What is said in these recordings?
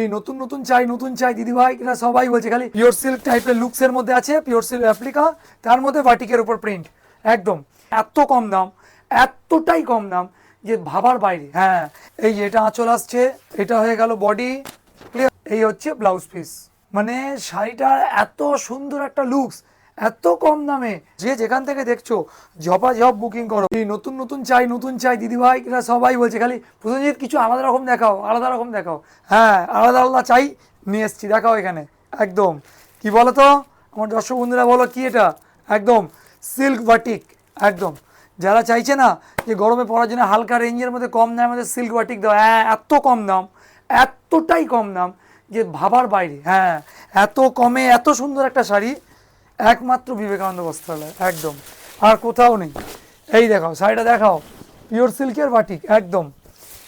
এই নতুন নতুন চাই নতুন চাই দিদি ভাই এরা সবাই বলছে, খালি পিওর সিল্ক টাইপের লুকসের মধ্যে আছে পিওর সিল্ক অ্যাপ্লিকা তার মধ্যে বাটিকের উপর প্রিন্ট একদম। এত কম দাম, এতটাই কম দাম যে ভাবার বাইরে। হ্যাঁ এই এটা আঁচল আসছে, এটা হয়ে গেল বডি এই হচ্ছে ব্লাউজ পিস মানে শাড়িটার এত সুন্দর একটা লুকস এত কম দামে। যে যেখান থেকে দেখছ, ঝপা ঝপ বুকিং করো। এই নতুন নতুন চাই নতুন চাই, দিদিভাই, এরা সবাই বলছে, খালি প্রসেনজিৎ, কিছু আলাদা রকম দেখাও, আলাদা রকম দেখাও। হ্যাঁ আলাদা আলাদা চাই নিয়ে এসছি, দেখাও এখানে। একদম। কি বলো তো আমার দর্শক বন্ধুরা, বলো কি এটা? একদম। সিল্ক বাটিক একদম। যারা চাইছে না যে গরমে পড়ার জন্য হালকা রেঞ্জের মধ্যে কম দামের মধ্যে সিল্ক বাটিক দাও হ্যাঁ এত কম দাম, এতটাই কম দাম যে ভাবার বাইরে হ্যাঁ এত কমে, এত সুন্দর একটা শাড়ি একমাত্র বিবেকানন্দ বস্ত্রালয়, একদম। আর কোথাও নেই। এই দেখাও, শাড়িটা দেখাও। পিওর সিল্কের বাটিক একদম।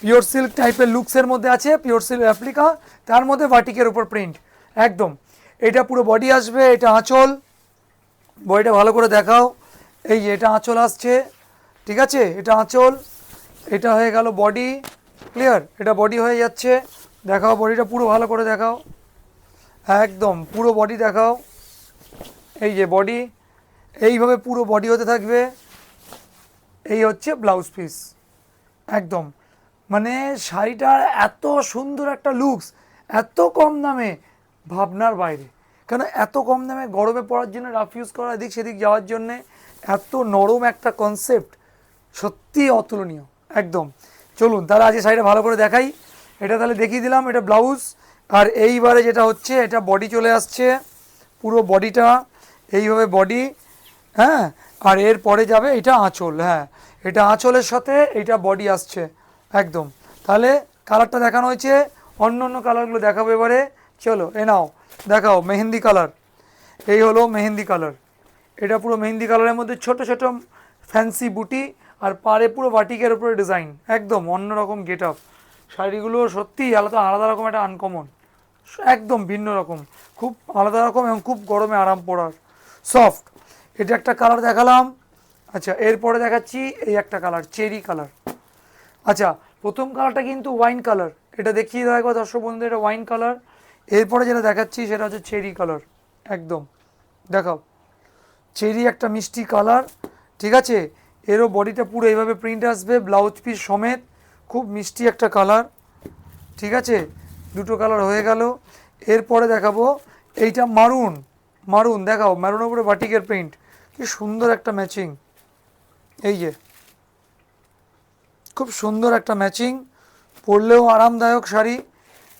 পিওর সিল্ক টাইপের লুকসের মধ্যে আছে পিওর সিল্ক অ্যাপ্লিকা তার মধ্যে বাটিকের উপর প্রিন্ট একদম। এটা পুরো বডি আসবে, এটা আঁচল। বডিটা ভালো করে দেখাও। এই যে, এটা আঁচল আসছে, ঠিক আছে? এটা আঁচল, এটা হয়ে গেল বডি ক্লিয়ার এটা বডি হয়ে যাচ্ছে। দেখাও বডিটা পুরো ভালো করে দেখাও। একদম, পুরো বডি দেখাও। এই যে বডি এইভাবে পুরো বডি হতে থাকবে। এই হচ্ছে ব্লাউজ পিস একদম। মানে শাড়িটার এত সুন্দর একটা লুকস এত কম দামে ভাবনার বাইরে। কেন এত কম দামে গরমে পড়ার জন্য রাফ ইউজ করা এদিক সেদিক যাওয়ার জন্যে এত নরম একটা কনসেপ্ট সত্যি অতুলনীয়। একদম। চলুন, তাহলে আজকে শাড়িটা ভালো করে দেখাই। এটা তাহলে দেখিয়ে দিলাম, এটা ব্লাউজ আর এইবারে যেটা হচ্ছে, এটা বডি চলে আসছে। পুরো বডিটা এইভাবে বডি হ্যাঁ? আর এর পরে যাবে এটা আঁচল হ্যাঁ। এটা আঁচলের সাথে এটা বডি আসছে, একদম। তাহলে কালারটা দেখানো হয়েছে, অন্য অন্য কালারগুলো দেখাবো এবারে। চলো, এ নাও, দেখাও, মেহেন্দি কালার এই হলো মেহেন্দি কালার এটা পুরো মেহেন্দি কালারের মধ্যে ছোট ছোট ফ্যান্সি বুটি আর পারে পুরো বাটিকের উপরে ডিজাইন একদম, অন্যরকম গেট আপ শাড়িগুলো সত্যিই আলাদা আলাদা রকম একটা আনকমন একদম ভিন্ন রকম। খুব আলাদা রকম এবং খুব গরমে আরাম পড়ার। সফট। এটা একটা কালার দেখালাম। আচ্ছা এরপরে দেখাচ্ছি এই একটা কালার, চেরি কালার। আচ্ছা প্রথম কালারটা কিন্তু ওয়াইন কালার। এটা দেখিয়ে দেওয়া একবার দর্শক বন্ধু এটা ওয়াইন কালার। এরপরে যেটা দেখাচ্ছি সেটা হচ্ছে চেরি কালার, একদম। দেখাও। চেরি একটা মিষ্টি কালার, ঠিক আছে? এরও বডিটা পুরো এইভাবে প্রিন্ট আসবে ব্লাউজ পিস সমেত। খুব মিষ্টি একটা কালার, ঠিক আছে? দুটো কালার হয়ে গেল। এরপরে দেখাবো, এইটা মারুন মারুন, দেখাও মারুন উপরে বাটিকের প্রিন্ট কি সুন্দর একটা ম্যাচিং এই যে, খুব সুন্দর একটা ম্যাচিং পরলেও আরামদায়ক শাড়ি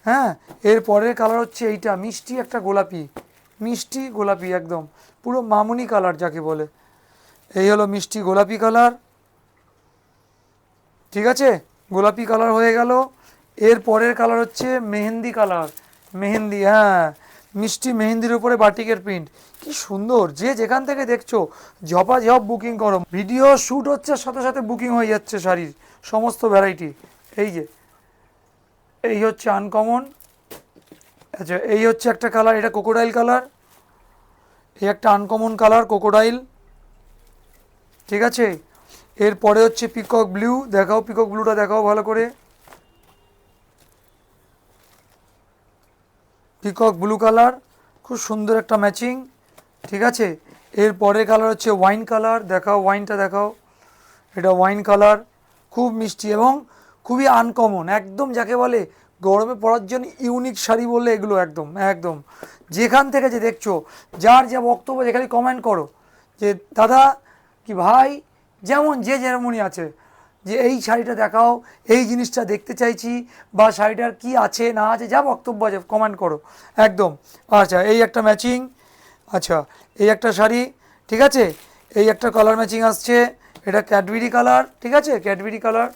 হ্যাঁ? এর পরের কালার হচ্ছে এইটা, মিষ্টি একটা গোলাপি। মিষ্টি গোলাপি একদম। পুরো মামুনি কালার যাকে বলে। এই হলো মিষ্টি গোলাপি কালার ঠিক আছে? গোলাপি কালার হয়ে গেল। এর পরের কালার হচ্ছে মেহেন্দি কালার মেহেন্দি হ্যাঁ। মিষ্টি মেহেন্দির উপরে বাটিকের প্রিন্ট। কি সুন্দর। যে যেখান থেকে দেখছ ঝপা ঝপ বুকিং করো। ভিডিও শ্যুট হচ্ছে, সাথে সাথে বুকিং হয়ে যাচ্ছে শাড়ির সমস্ত ভ্যারাইটি এই যে, এই হচ্ছে আনকমন আচ্ছা এই হচ্ছে একটা কালার এটা কোকোডাইল কালার এই একটা আনকমন কালার কোকোডাইল ঠিক আছে? এরপরে হচ্ছে পিকক ব্লু দেখাও পিকক ব্লুটা দেখাও ভালো করে। পিকক ব্লু কালার খুব সুন্দর একটা ম্যাচিং ঠিক আছে? এর পরের কালার হচ্ছে ওয়াইন কালার দেখাও ওয়াইনটা দেখাও। এটা ওয়াইন কালার খুব মিষ্টি এবং খুবই আনকমন একদম যাকে বলে গরমে পড়ার জন্য ইউনিক শাড়ি বললে এগুলো একদম একদম। যেখান থেকে যে দেখছ, যার যা বক্তব্য, যেখানে কমেন্ট করো, যে দাদা, কি ভাই, যেমন, যে যেমনই আছে যে এই শাড়িটা দেখাও, এই জিনিসটা দেখতে চাইছি বা শাড়িটার কি আছে, না আছে, যা বক্তব্য আছে কমেন্ট করো। একদম। আচ্ছা এই একটা ম্যাচিং আচ্ছা এই একটা শাড়ি, ঠিক আছে? এই একটা কালার ম্যাচিং আসছে, এটা ক্যাডবেরি কালার ঠিক আছে? ক্যাডবেরি কালার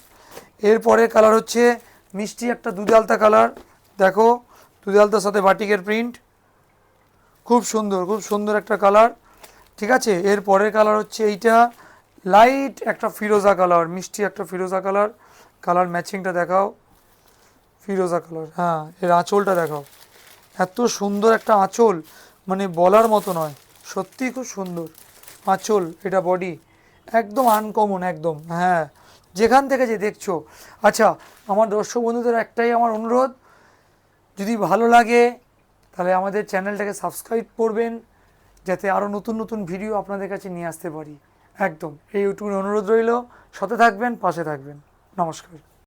এরপরের কালার হচ্ছে মিষ্টি একটা দুধে আলতা কালার দেখো দুধে আলতার সাথে বাটিকের প্রিন্ট খুব সুন্দর খুব সুন্দর একটা কালার ঠিক আছে? এর পরের কালার হচ্ছে এইটা লাইট একটা ফিরোজা কালার মিষ্টি একটা ফিরোজা কালার কালার ম্যাচিংটা দেখাও। ফিরোজা কালার হ্যাঁ এর আঁচলটা দেখাও। এত সুন্দর একটা আঁচল মানে বলার মতো নয়, সত্যিই খুব সুন্দর আঁচল এটা বডি একদম আনকমন একদম হ্যাঁ। যেখান থেকে যে দেখছ আচ্ছা আমার দর্শক বন্ধুদের একটাই আমার অনুরোধ, যদি ভালো লাগে, তাহলে আমাদের চ্যানেলটাকে সাবস্ক্রাইব করবেন, যাতে আরও নতুন নতুন ভিডিও আপনাদের কাছে নিয়ে আসতে পারি। একদম এই ইউটিউবের অনুরোধ রইল। সাথে থাকবেন পাশে থাকবেন। নমস্কার।